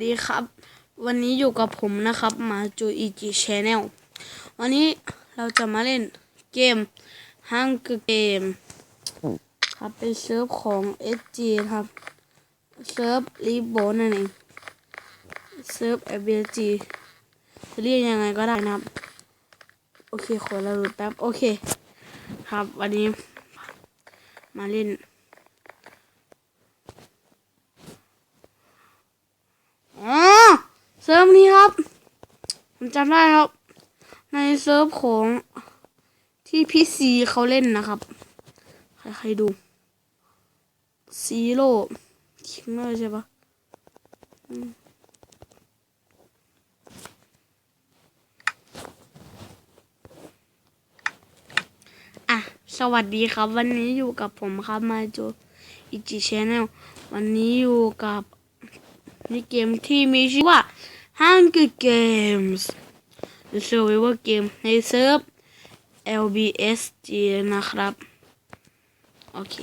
สดีครับ วันนี้อยู่กับผมนะครับมาจูอีจีชแนลวันนี้เราจะมาเล่นเกม Hunger Game ครับเป็นเซิร์ฟของ SG ครับ เซิร์ฟรีโบนั่นเองเซิร์ฟ FBG จะเรียกยังไงก็ได้นะครับ โอเคขอเราดูแป๊บ โอเค ครับวันนี้มาเล่น อ๋อเซิร์ฟนี้ครับ ผมจำได้ครับ ในเซิร์ฟของที่พี่ซีเขาเล่นนะครับ ใครๆดูซีโร่คิงเลอร์ใช่ปะอะ สวัสดีครับ วันนี้อยู่กับผมครับมาโจอิจิชแนลวันนี้อยู่กับในเกมที่มีชื่อว่า Hunger Games The Survival Game ในเซิร์ฟ LBSG นะครับ โอเค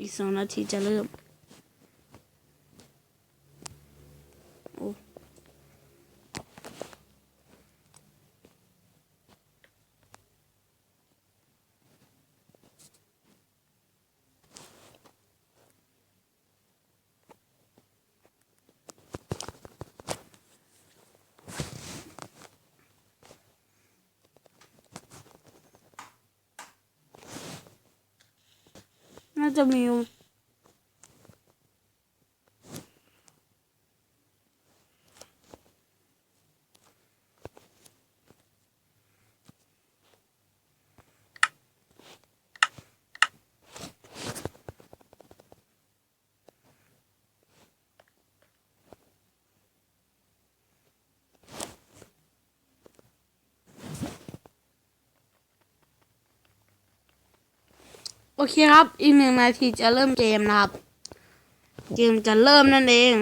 อีกสองนาทีจะเริ่ม น่าจะมี โอเคครับ อีกหนึ่งนาทีจะเริ่มเกมนะครับ เกมจะเริ่มนั่นเอง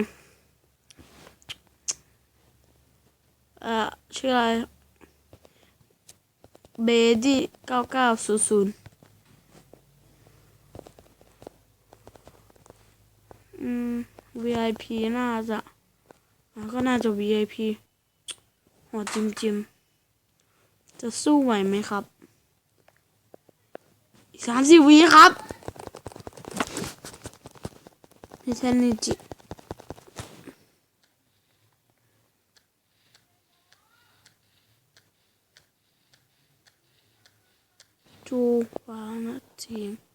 เอ่อ ชื่ออะไร เบดี้เก้าเก้าศูนย์ศูนย์อืม VIP น่าจะ ก็น่าจะ VIP หัวจิมจิม จะสู้ไหวไหมครับ สามสิบวิครับไม่ใช่นิจิจูวานาทีม